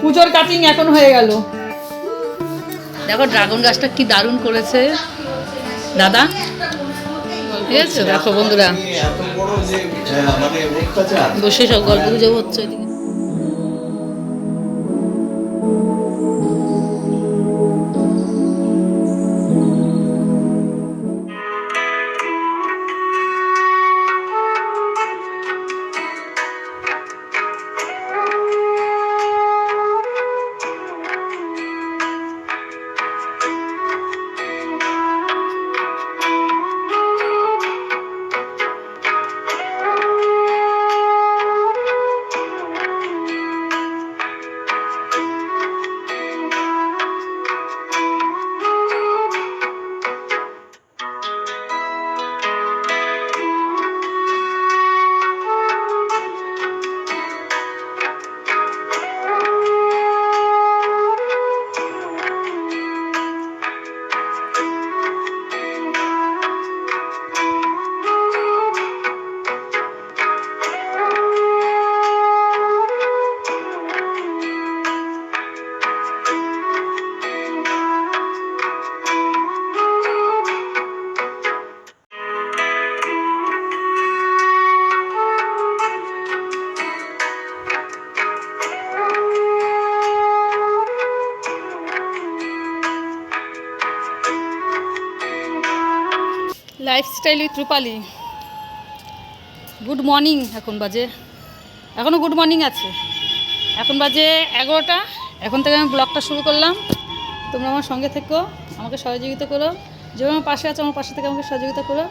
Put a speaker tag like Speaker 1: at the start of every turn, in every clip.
Speaker 1: পুজোর কাটিং এখন হয়ে গেল। দেখো ড্রাগন গাছটা কি দারুণ করেছে। দাদা? ঠিক আছে? দেখো বন্ধুরা। বসে সব গল্প গুজব হচ্ছে lifestyle with Rupali good morning এখন বাজে। এখনও গুড মর্নিং আছে। এখন বাজে এগারোটা। এখন থেকে আমি ব্লগটা শুরু করলাম। তোমরা আমার সঙ্গে থেকো, আমাকে সহযোগিতা করো। যেমন আমার পাশে আছো, আমার পাশে থেকে আমাকে সহযোগিতা করো।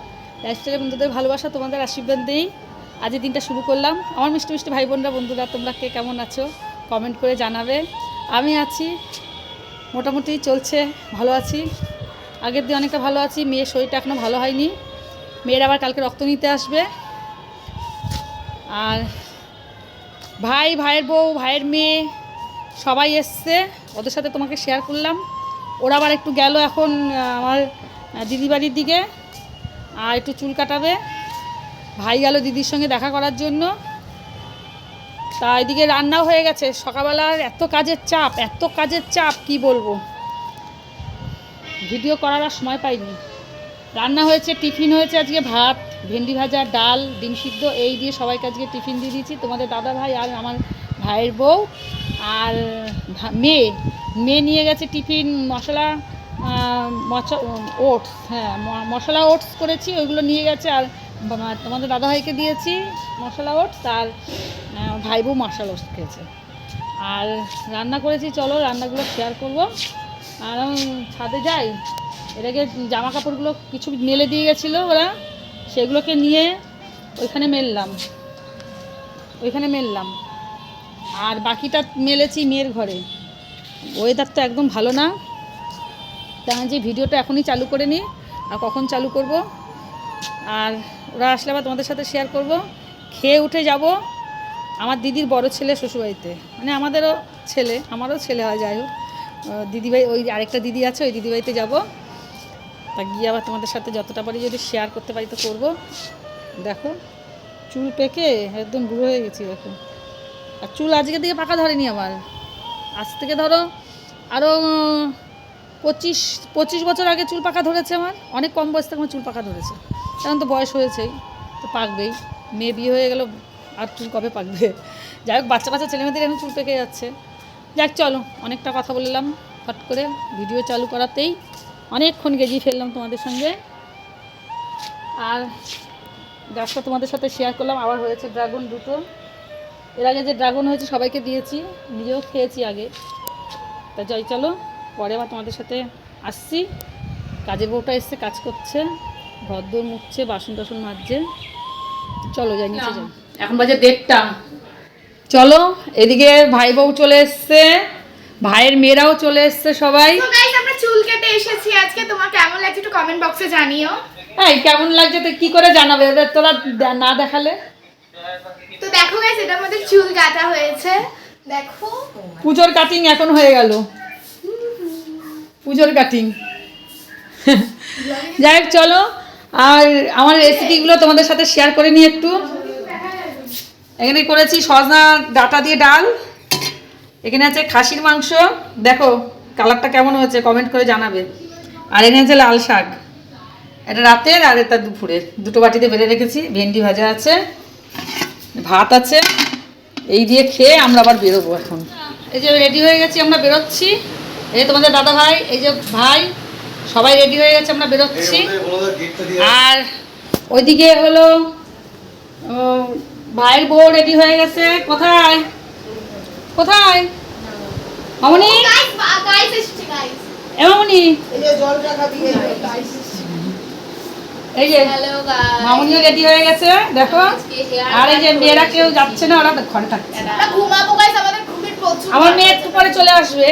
Speaker 1: লাইফস্টাইলে বন্ধুদের ভালোবাসা তোমাদের আশীর্বাদ দিই। আজ দিনটা শুরু করলাম। আমার মিষ্টি মিষ্টি ভাই বোনরা বন্ধুরা, তোমরা কে কেমন আছো? কমেন্ট করে জানাবে। আমি আছি। মোটামুটি চলছে, ভালো আছি। আগের দিন অনেকটা ভালো আছি, মেয়ের শরীরটা এখনও ভালো হয়নি। মেয়ের আবার কালকে রক্ত নিতে আসবে। আর ভাই, ভাইয়ের বউ, ভাইয়ের মেয়ে সবাই এসছে। ওদের সাথে তোমাকে শেয়ার করলাম। ওরা আবার একটু গেল এখন আমার দিদি বাড়ির দিকে। আর একটু চুল কাটাবে। ভাই গেল দিদির সঙ্গে দেখা করার জন্য। তা এদিকে রান্নাও হয়ে গেছে। সকালবেলার এত কাজের চাপ, এত কাজের চাপ, কি বলব? ভিডিও করার আর সময় পাইনি। রান্না হয়েছে, টিফিন হয়েছে আজকে ভাত, ভেন্ডি ভাজা, ডাল, ডিম সিদ্ধ, এই দিয়ে সবাইকে আজকে টিফিন দিয়ে দিয়েছি। তোমাদের দাদা ভাই আর আমার ভাইয়ের বউ আর মেয়ে। মেয়ে নিয়ে গেছে টিফিন, মশলা ওটস হ্যাঁ মশলা ওটস করেছি, ওইগুলো নিয়ে গেছে আর তোমাদের দাদা ভাইকে দিয়েছি মশলা ওটস আর ভাই বউ মশলা ওটস খেয়েছে। আর রান্না করেছি, চলো রান্নাগুলো শেয়ার করব। আর ছাদে যাই। এটাকে জামা কাপড়গুলো কিছু মেলে দিয়ে গেছিল ওরা। সেগুলোকে নিয়ে ওইখানে মেললাম। ওইখানে মেললাম। আর বাকিটা মেলেছি মেয়ের ঘরে। ওয়েদার তো একদম ভালো না। তা যে ভিডিওটা এখনই চালু করে নিই আর কখন চালু করব। আর ওরা আসলে আবার তোমাদের সাথে শেয়ার করব। খেয়ে উঠে যাব আমার দিদির বড় ছেলে শ্বশুরবাড়িতে। মানে আমাদেরও ছেলে, আমারও ছেলে হয়, যাই হোক। দিদিভাই, ওই আরেকটা দিদি আছে, ওই দিদিবাড়িতে যাব। তা গিয়ে আবার তোমাদের সাথে যতটা পারি যদি শেয়ার করতে পারি তো করব। দেখো, চুল পেকে একদম বুড়ো হয়ে গেছি, দেখো। আর চুল আজকের দিকে পাকা ধরেনি আমার আজ থেকে ধরো আরও পঁচিশ পঁচিশ বছর আগে চুল পাকা ধরেছে আমার। অনেক কম বয়স থেকে আমার চুল পাকা ধরেছে। এখন তো বয়স হয়েছেই, তো পাকবেই। মেয়ে বিয়ে হয়ে গেল, আর চুল কবে পাকবে? যাই হোক বাচ্চা বাচ্চা ছেলেমেয়েদের এখন চুল পেকে যাচ্ছে। যাক, চলো, অনেকটা কথা বললাম, ফট করে ভিডিও চালু করাতেই অনেকক্ষণ গেজিয়ে ফেললাম তোমাদের সঙ্গে। আর গাছটা তোমাদের সাথে শেয়ার করলাম, আবার হয়েছে ড্রাগন দুটো। এর আগে যে ড্রাগন হয়েছে সবাইকে দিয়েছি, নিজেও খেয়েছি আগে। তা যাই, চলো, পরে আবার তোমাদের সাথে আসছি। কাজের বউটা এসছে, কাজ করছে ঘরদোর মুখছে বাসন টাসন মাজছে। চলো, যাই, নিচে যাই। এখন বাজে দেড়টা। চলো এদিকে ভাই বউ চলে এসছে ভাইয়ের মেয়েরাও চলে এসছে সবাই।
Speaker 2: আমরা চুল কেটে এসেছি আজকে তোমার কেমন লাগছে একটু কমেন্ট বক্সে জানিও।
Speaker 1: হ্যাঁ কেমন লাগছে তো কি করে জানাবে? এবার তোরা না দেখালে?
Speaker 2: তো দেখো গাইস এটা আমাদের চুল কাটা হয়েছে। দেখো।
Speaker 1: পুজোর কাটিং এখন হয়ে গেল। পুজোর কাটিং যাই হোক চলো। আর আমার রেসিপিগুলো তোমাদের সাথে শেয়ার করে নিই একটু। এখানে করেছি সজনা ডাটা দিয়ে ডাল। এখানে আছে খাসির মাংস। দেখো কালারটা কেমন হয়েছে কমেন্ট করে জানাবে। আর এখানে আছে লাল শাক। এটা রাতের আর এটা দুপুরের। দুটো বাটিতে বেড়ে রেখেছি ভেন্ডি ভাজা আছে ভাত আছে। এই দিয়ে খেয়ে আমরা আবার বেরোবো এখন। এই যে রেডি হয়ে গেছি আমরা বেরোচ্ছি। এই তোমাদের দাদা ভাই এই যে ভাই সবাই রেডি হয়ে গেছে আমরা বেরোচ্ছি। আর ওইদিকে হলো ও, ভাইয়ের বউ রেডি হয়ে গেছে। কোথায়? কোথায়? মামনি? এ মামনি? এই যে মামনিও রেডি হয়ে গেছে দেখো। আর এই যে মেয়েরা কেউ যাচ্ছে না ওরা ঘরে থাকছে।
Speaker 2: আমরা
Speaker 1: মেয়ে একটু পরে চলে আসবে।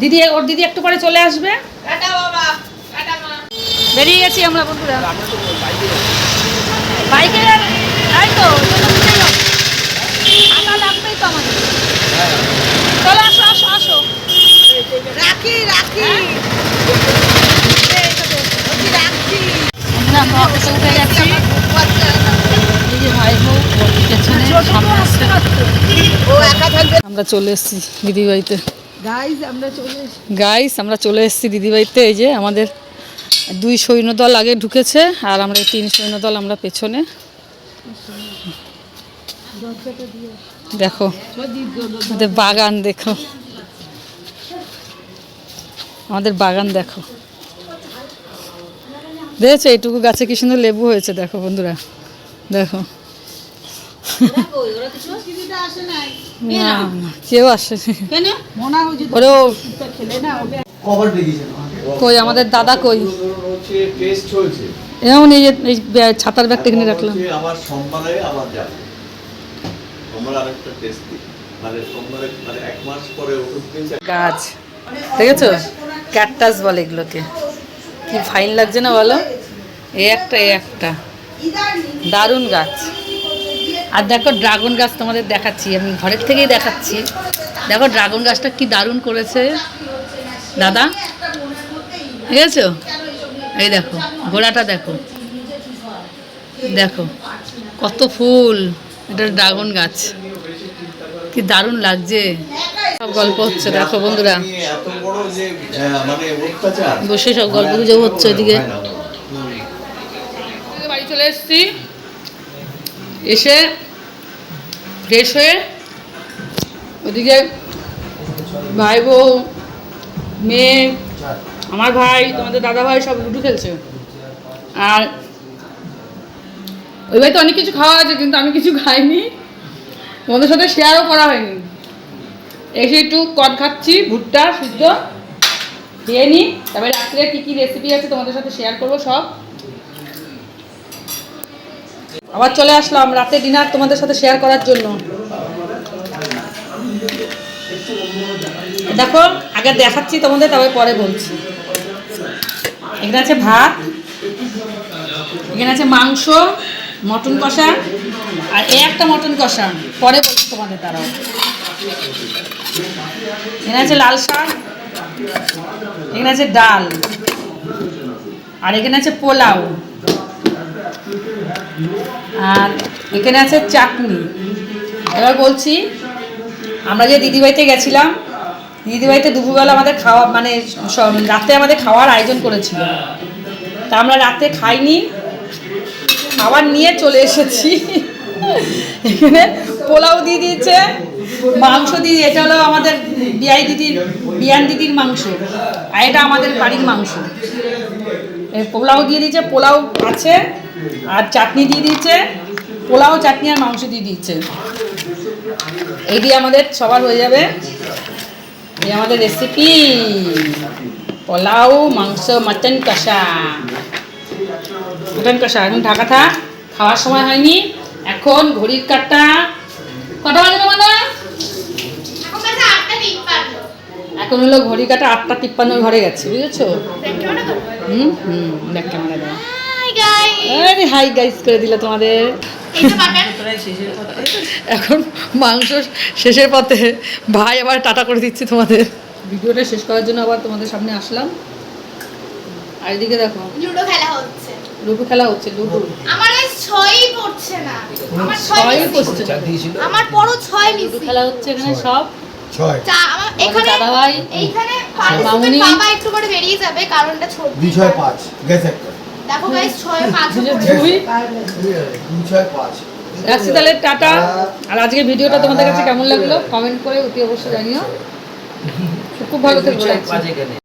Speaker 1: দিদি ওর দিদি একটু পরে চলে আসবে।
Speaker 2: টাটা বাবা। টাটা মা।
Speaker 1: বেরিয়ে গেছি আমরা বন্ধুরা। বাইকে তাই তো টাকা লাগবেই তো আমাদের চলো আসো আসো আসো।
Speaker 3: রাখি রাখি।
Speaker 1: আমরা উঠে চলে এসেছি দিদিবাড়িতে
Speaker 3: গাইস আমরা চলে এসেছি।
Speaker 1: দিদিবাড়িতে এই যে আমাদের দুই সৈন্যদল আগে ঢুকেছে আর আমরা তিন সৈন্যদল আমরা পেছনে। দেখো আমাদের বাগান দেখো। আমাদের বাগান দেখো। দেখেছ? এইটুকু গাছে কি সুন্দর লেবু হয়েছে? দেখো বন্ধুরা। দেখো। কেউ
Speaker 3: কেন?
Speaker 4: দেখিয়েছেন
Speaker 1: কই আমাদের দাদা কই? এমন এই ছাতার ব্যাগটা এখানে রাখলাম।
Speaker 4: সোমবারে আবার যাবে। সোমবার আরেকটা টেস্ট দিই। মানে সোমবারে মানে এক মাস পরে
Speaker 1: গাছ দেখেছ? ক্যাকটাস বলে এগুলোকে। কি ফাইন লাগছে না বলো? এই একটা এই একটা। দারুণ গাছ। আর দেখো ড্রাগন গাছ তোমাদের দেখাচ্ছি। আমি ঘরের থেকেই দেখাচ্ছি। দেখো ড্রাগন গাছটা কি দারুণ করেছে। দাদা? ঠিক আছে এই দেখো ঘোড়াটা দেখো। দেখো, কত ফুল। এটা ড্রাগন গাছ। কি দারুণ লাগছে। সব গল্প হচ্ছে, দেখো বন্ধুরা। বসে সব গল্প গুজব হচ্ছে ওইদিকে। বাড়ি চলে এসেছি। এসে ফ্রেশ হয়ে ওদিকে ভাই বউ, মেয়ে, আমার ভাই, তোমাদের দাদা ভাই সব লুডু খেলছে। আর ওই ভাই তো অনেক কিছু খাওয়া আছে, কিন্তু আমি কিছু খাইনি। তোমাদের সাথে শেয়ারও করা হয়নি। এসে একটু কট খাচ্ছি, ভুট্টা শুদ্ধ খেয়ে নিই তারপরে রাত্রে কী কী রেসিপি আছে তোমাদের সাথে শেয়ার করব সব। আবার চলে আসলাম রাতে ডিনার তোমাদের সাথে শেয়ার করার জন্য। দেখো, আগে দেখাচ্ছি তোমাদের তবে পরে বলছি। এখানে আছে ভাত, এখানে আছে মাংস মটন কষা আর এ একটা মটন কষা। পরে বলছি তোমাদের তারাও। এখানে আছে লাল শাক, এখানে আছে ডাল, আর এখানে আছে পোলাও, আর এখানে আছে চাটনি। এবার বলছি, আমরা যে দিদিবাড়িতে গেছিলাম দিদিবাড়িতে দুপুরবেলা আমাদের খাওয়া মানে রাতে আমাদের খাওয়ার আয়োজন করেছিল। তা আমরা রাতে খাইনি খাবার নিয়ে চলে এসেছি। এখানে পোলাও দিয়ে দিয়েছে, মাংস দিয়ে এটা হলো আমাদের বিয়াই দিদির, বিয়ান দিদির মাংস। আর এটা আমাদের বাড়ির মাংস। পোলাও দিয়ে দিয়েছে, পোলাও আছে, আর চাটনি দিয়ে দিয়েছে, পোলাও, চাটনি আর মাংস দিয়ে দিয়েছে। এই দিয়ে আমাদের সবার হয়ে যাবে। এই আমাদের রেসিপি পোলাও, মাংস মাটন কষা। কষা এখন ঢাকা থাক। খাওয়ার সময় হয়নি। এখন ঘড়ির কাটা কটা বাজে
Speaker 2: এখন
Speaker 1: হলো ঘড়ি কাটা আটটা তিপ্পান্ন ঘরে গেছে বুঝেছ? হুম হুম দেখ ক্যামেরা আরে হাই গাইস। করে দিল তোমাদের। এখন মাংস শেষের পথে ভাই আবার টাটা করে দিচ্ছি তোমাদের। ভিডিওটা শেষ করার জন্য আবার তোমাদের সামনে আসলাম। আর এদিকে দেখো।
Speaker 2: লুডো খেলা হচ্ছে।
Speaker 1: লুডো খেলা হচ্ছে লুডো।
Speaker 2: আমার ছয়ই পড়ছে না। আমার ছয়
Speaker 1: ছয় পড়ছে। না।
Speaker 2: আমার বড় ছয় মিস।
Speaker 1: লুডো খেলা হচ্ছে এখানে সব।
Speaker 5: ছয়।
Speaker 2: এখানে
Speaker 1: দাদাভাই
Speaker 2: এইখানে participant বাবা একটু করে বেরিয়ে যাবে কারণটা ছোট
Speaker 5: দুই ছয় পাঁচ গেছে
Speaker 2: দেখো গাইস ছয় পাঁচ
Speaker 1: দুই
Speaker 5: ছয় পাঁচ।
Speaker 1: রাখছি তাহলে টাটা। আর আজকের ভিডিওটা তোমাদের কাছে কেমন লাগল? কমেন্ট করে অতি অবশ্যই জানিও। খুব ভালো থেকো